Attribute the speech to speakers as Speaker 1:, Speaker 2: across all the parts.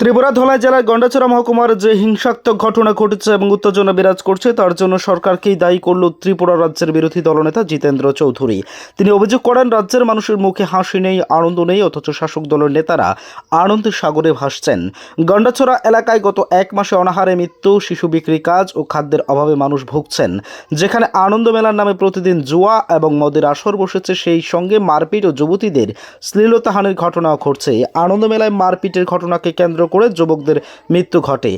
Speaker 1: ত্রিপুরা ধলাই জেলার গন্ডাছড়া মহকুমার যে হিংসাত্মক ঘটনা ঘটেছে এবং উত্তেজনা বিরাজ করছে, তার জন্য সরকারকেই দায়ী করল ত্রিপুরা রাজ্যের বিরোধী দলনেতা জিতেন্দ্র চৌধুরী। তিনি অভিযোগ করেন, রাজ্যের মানুষের মুখে হাসি নেই, আনন্দ নেই, অথচ শাসক দলের নেতারা আনন্দের সাগরে ভাসছেন। গন্ডাছড়া এলাকায় গত এক মাসে অনাহারে মৃত্যু, শিশু বিক্রি কাজ ও খাদ্যের অভাবে মানুষ ভুগছেন। যেখানে আনন্দ মেলার নামে প্রতিদিন জুয়া এবং মদের আসর বসেছে, সেই সঙ্গে মারপিট ও যুবতীদের শ্লীলতাহানির ঘটনাও ঘটছে। আনন্দ মেলায় মারপিটের ঘটনাকে কেন্দ্র করে যুবকদের মৃত্যু ঘটে।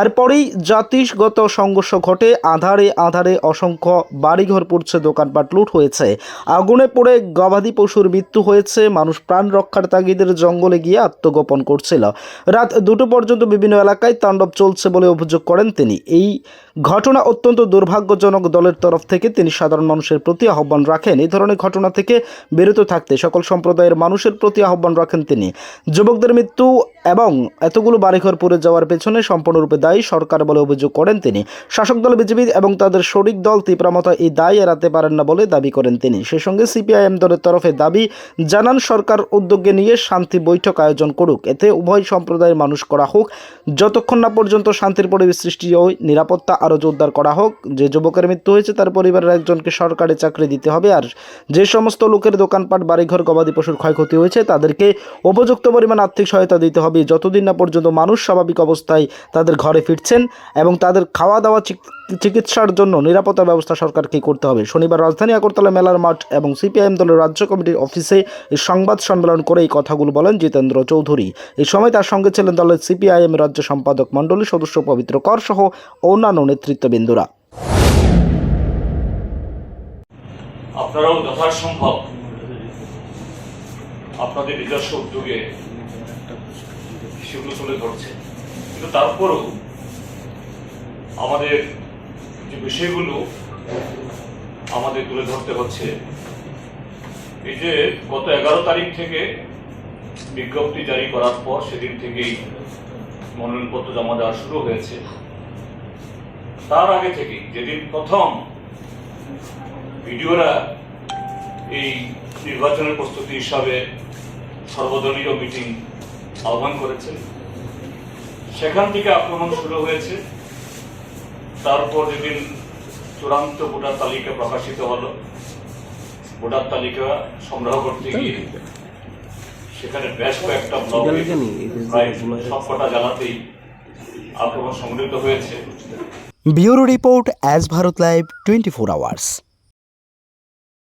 Speaker 1: এরপরেই জাতিগত সংঘর্ষ ঘটে। আধারে আধারে অসংখ্য বাড়িঘর পড়ছে, দোকানপাট লুট হয়েছে। আগুনে পড়ে গবাদি পশুর মৃত্যু হয়েছে। মানুষ প্রাণ রক্ষার তাগিদের জঙ্গলে গিয়ে আত্মগোপন করছিল। রাত দুটো পর্যন্ত বিভিন্ন এলাকায় তাণ্ডব চলছে বলে অভিযোগ করেন তিনি। এই ঘটনা অত্যন্ত দুর্ভাগ্যজনক। দলের তরফ থেকে তিনি সাধারণ মানুষের প্রতি আহ্বান রাখেন। এই ধরনের ঘটনা থেকে বিরত থাকতে সকল সম্প্রদায়ের মানুষের প্রতি আহ্বান রাখেন তিনি। যুবকদের মৃত্যু এবং এতগুলো বাড়িঘর পড়ে যাওয়ার পেছনে সম্পূর্ণরূপে দায়ী সরকার বলে অভিযোগ করেন তিনি। শাসক দল বিজেপি এবং তাদের শরিক দল তীব্রামতা এই দায় এড়াতে পারেন না বলে দাবি করেন তিনি। সেই সঙ্গে সিপিআইএম দলের তরফে দাবি জানান, সরকার উদ্যোগে নিয়ে শান্তি বৈঠক আয়োজন করুক, এতে উভয় সম্প্রদায়ের মানুষ করা হোক, যতক্ষণ না পর্যন্ত শান্তির পরিবেশ সৃষ্টি ও নিরাপত্তা আরও জোরদার করা হোক, যে যুবকের মৃত্যু হয়েছে তার পরিবারের একজনকে সরকারি চাকরি দিতে হবে, আর যে সমস্ত লোকের দোকানপাট, বাড়িঘর, গবাদি পশুর ক্ষয়ক্ষতি হয়েছে তাদেরকে উপযুক্ত পরিমাণ আর্থিক সহায়তা দিতে হবে, যতদিন না পর্যন্ত মানুষ স্বাভাবিক অবস্থায় তাদের ঘরে ফিরছেন এবং তাদের খাওয়া দাওয়া চিকিৎসার জন্য নিরাপত্তা ব্যবস্থা সরকারকে করতে হবে। শনিবার রাজধানী আগরতলা মেলার মাঠ এবং সিপিআইএম দলের রাজ্য কমিটির অফিসে সংবাদ সম্মেলন করে এই কথাগুলো বলেন জিতেন্দ্র চৌধুরী। এই সময় তার সঙ্গে ছিলেন দলের সিপিআইএম রাজ্য সম্পাদক মণ্ডলী সদস্য পবিত্র কর সহ অন্যান্য নেতৃত্ববৃন্দরা।
Speaker 2: আপনারাও যথাসম্ভব আপনাদের নিজস্ব উদ্যোগে সেগুলো তুলে ধরছে। কিন্তু তারপরেও আমাদের যে বিষয়গুলো আমাদের তুলে ধরতে হচ্ছে, এই যে গত এগারো তারিখ থেকে বিজ্ঞপ্তি জারি করার পর সেদিন থেকেই মনোনয়নপত্র জমা দেওয়া শুরু হয়েছে। তার আগে থেকেই যেদিন প্রথম ভিডিওরা এই নির্বাচনের প্রস্তুতি হিসাবে সর্বদলীয় মিটিং আহ্বান করেছেন। সেখান থেকে আক্রমণ শুরু হয়েছে। তারপর যেদিন চূড়ান্ত ভোটার তালিকা প্রকাশিত হলো, ভোটার তালিকা সংগ্রহ করতে গিয়ে সেখানে বেশ কয়েকটা ব্লকে প্রায় সবকটা জেলাতেই আক্রমণ সংঘটিত হয়েছে।
Speaker 1: Bureau report as Bharat live twenty four hours.